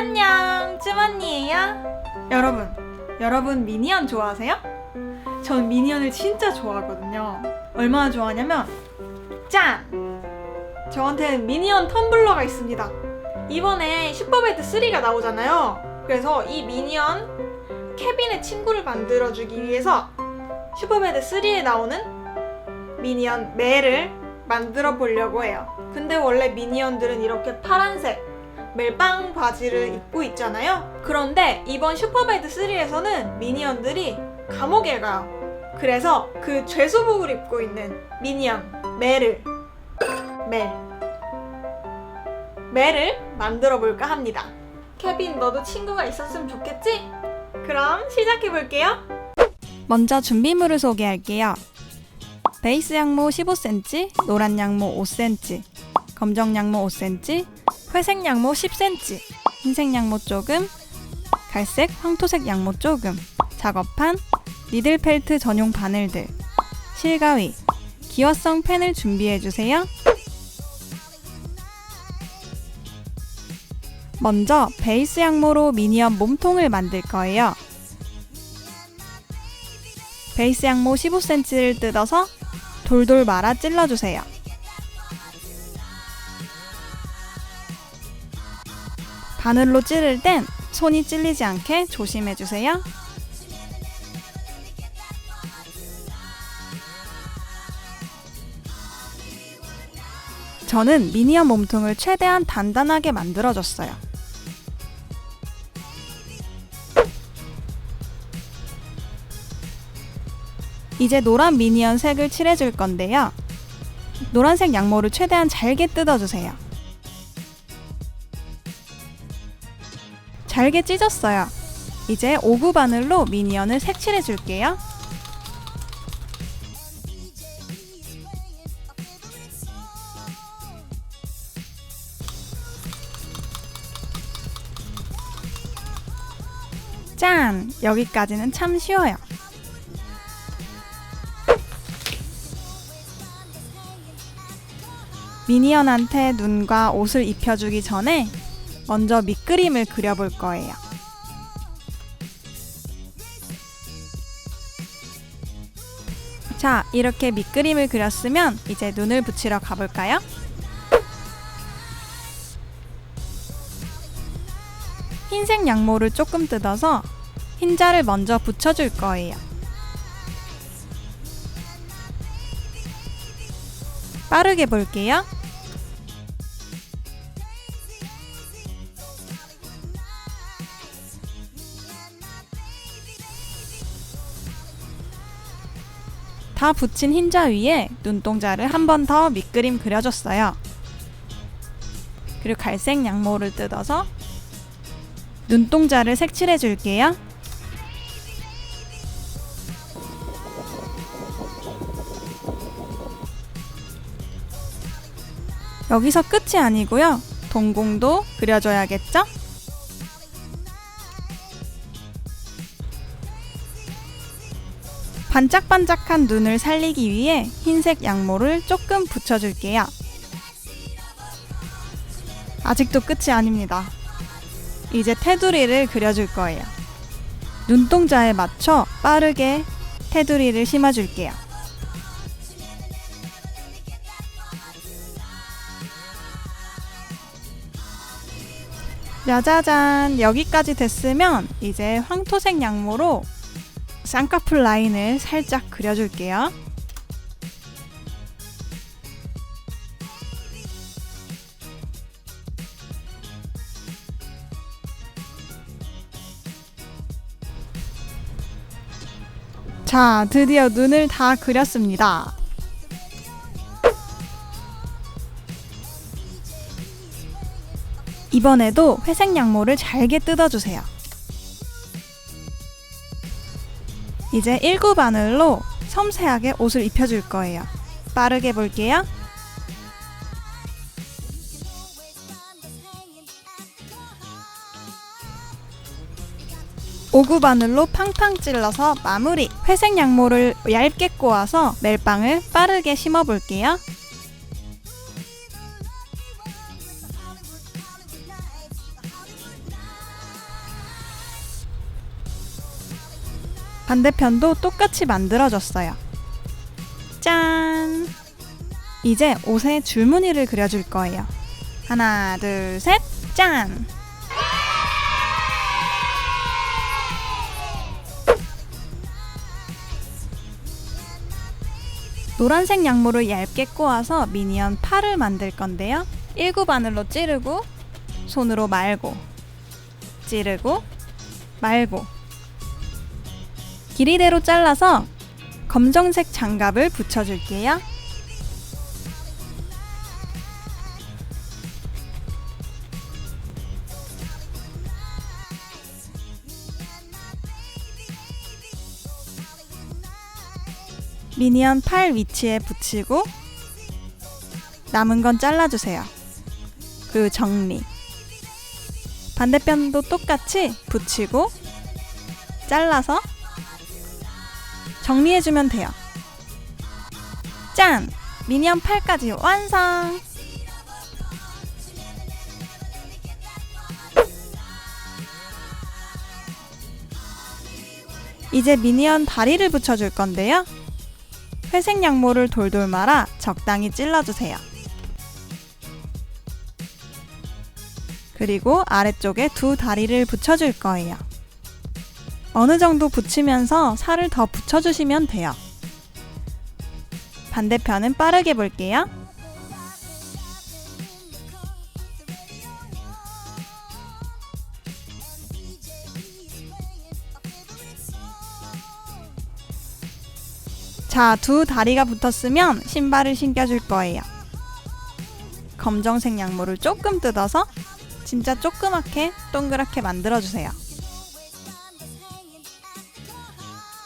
안녕, 쯔언니예요. 여러분, 여러분 미니언 좋아하세요? 전 미니언을 진짜 좋아하거든요. 얼마나 좋아하냐면 짠! 저한테는 미니언 텀블러가 있습니다. 이번에 슈퍼배드 3가 나오잖아요. 그래서 이 미니언 케빈의 친구를 만들어주기 위해서 슈퍼배드 3에 나오는 미니언 멜을 만들어 보려고 해요. 근데 원래 미니언들은 이렇게 파란색 멜빵 바지를 입고 있잖아요. 그런데 이번 슈퍼배드 3에서는 미니언들이 감옥에 가요. 그래서 그 죄수복을 입고 있는 미니언 멜을 멜 멜을 만들어 볼까 합니다. 케빈 너도 친구가 있었으면 좋겠지? 그럼 시작해 볼게요. 먼저 준비물을 소개할게요. 베이스 양모 15cm, 노란 양모 5cm, 검정 양모 5cm, 회색 양모 10cm, 흰색 양모 조금, 갈색, 황토색 양모 조금, 작업판, 니들 펠트 전용 바늘들, 실가위, 기화성 펜을 준비해주세요. 먼저 베이스 양모로 미니언 몸통을 만들 거예요. 베이스 양모 15cm를 뜯어서 돌돌 말아 찔러주세요. 바늘로 찌를 땐 손이 찔리지 않게 조심해주세요. 저는 미니언 몸통을 최대한 단단하게 만들어줬어요. 이제 노란 미니언 색을 칠해줄 건데요. 노란색 양모를 최대한 잘게 뜯어주세요. 잘게 찢었어요. 이제 오구 바늘로 미니언을 색칠해 줄게요. 짠! 여기까지는 참 쉬워요. 미니언한테 눈과 옷을 입혀주기 전에 먼저 밑그림을 그려볼 거예요. 자, 이렇게 밑그림을 그렸으면 이제 눈을 붙이러 가볼까요? 흰색 양모를 조금 뜯어서 흰자를 먼저 붙여줄 거예요. 빠르게 볼게요. 다 붙인 흰자 위에 눈동자를 한 번 더 밑그림 그려줬어요. 그리고 갈색 양모를 뜯어서 눈동자를 색칠해 줄게요. 여기서 끝이 아니고요. 동공도 그려줘야겠죠? 반짝반짝한 눈을 살리기 위해 흰색 양모를 조금 붙여줄게요. 아직도 끝이 아닙니다. 이제 테두리를 그려줄 거예요. 눈동자에 맞춰 빠르게 테두리를 심어줄게요. 짜자잔 여기까지 됐으면 이제 황토색 양모로 쌍꺼풀 라인을 살짝 그려줄게요. 자, 드디어 눈을 다 그렸습니다. 이번에도 회색 양모를 잘게 뜯어주세요. 이제 일구 바늘로 섬세하게 옷을 입혀줄 거예요. 빠르게 볼게요. 오구 바늘로 팡팡 찔러서 마무리. 회색 양모를 얇게 꼬아서 멜빵을 빠르게 심어 볼게요. 반대편도 똑같이 만들어줬어요. 짠! 이제 옷에 줄무늬를 그려줄 거예요. 하나, 둘, 셋, 짠! 노란색 양모를 얇게 꼬아서 미니언 팔을 만들 건데요. 일구바늘로 찌르고 손으로 말고 찌르고 말고 길이대로 잘라서 검정색 장갑을 붙여줄게요. 미니언 팔 위치에 붙이고 남은 건 잘라주세요. 그리고 정리. 반대편도 똑같이 붙이고 잘라서 정리해주면 돼요. 짠! 미니언 팔까지 완성! 이제 미니언 다리를 붙여줄 건데요. 회색 양모를 돌돌 말아 적당히 찔러주세요. 그리고 아래쪽에 두 다리를 붙여줄 거예요. 어느 정도 붙이면서 살을 더 붙여주시면 돼요. 반대편은 빠르게 볼게요. 자, 두 다리가 붙었으면 신발을 신겨줄 거예요. 검정색 양모를 조금 뜯어서 진짜 조그맣게 동그랗게 만들어주세요.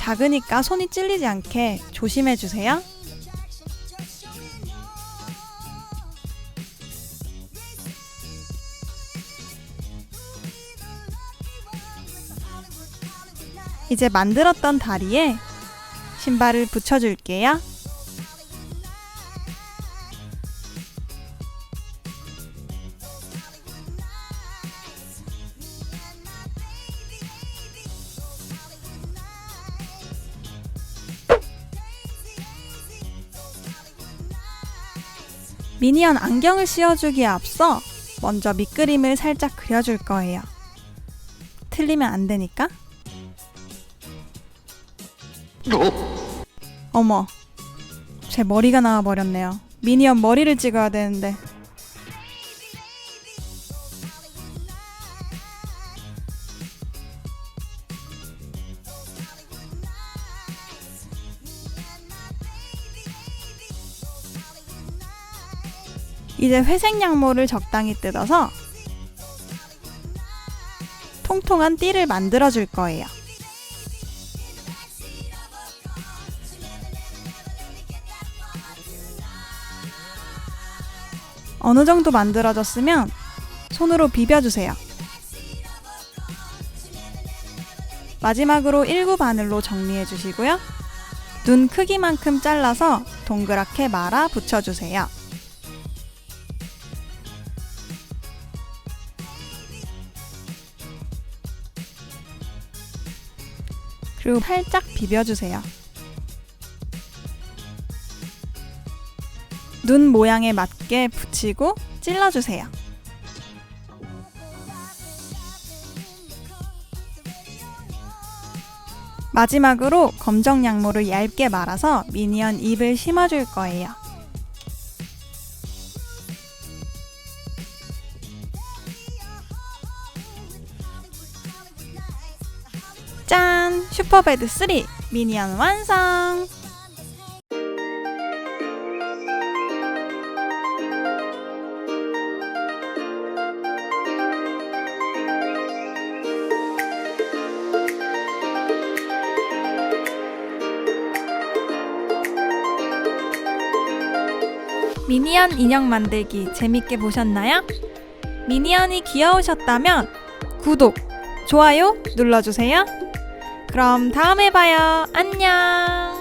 작으니까 손이 찔리지 않게 조심해 주세요. 이제 만들었던 다리에 신발을 붙여줄게요. 미니언 안경을 씌워주기에 앞서 먼저 밑그림을 살짝 그려줄 거예요. 틀리면 안 되니까. 어머, 제 머리가 나와 버렸네요. 미니언 머리를 찍어야 되는데. 이제 회색 양모를 적당히 뜯어서 통통한 띠를 만들어 줄 거예요. 어느 정도 만들어졌으면 손으로 비벼주세요. 마지막으로 일구 바늘로 정리해 주시고요. 눈 크기만큼 잘라서 동그랗게 말아 붙여주세요. 그리고 살짝 비벼주세요. 눈 모양에 맞게 붙이고 찔러주세요. 마지막으로 검정 양모를 얇게 말아서 미니언 입을 심어줄 거예요. 슈퍼배드 3 미니언 완성! 미니언 인형 만들기 재밌게 보셨나요? 미니언이 귀여우셨다면 구독, 좋아요 눌러주세요. 그럼 다음에 봐요. 안녕!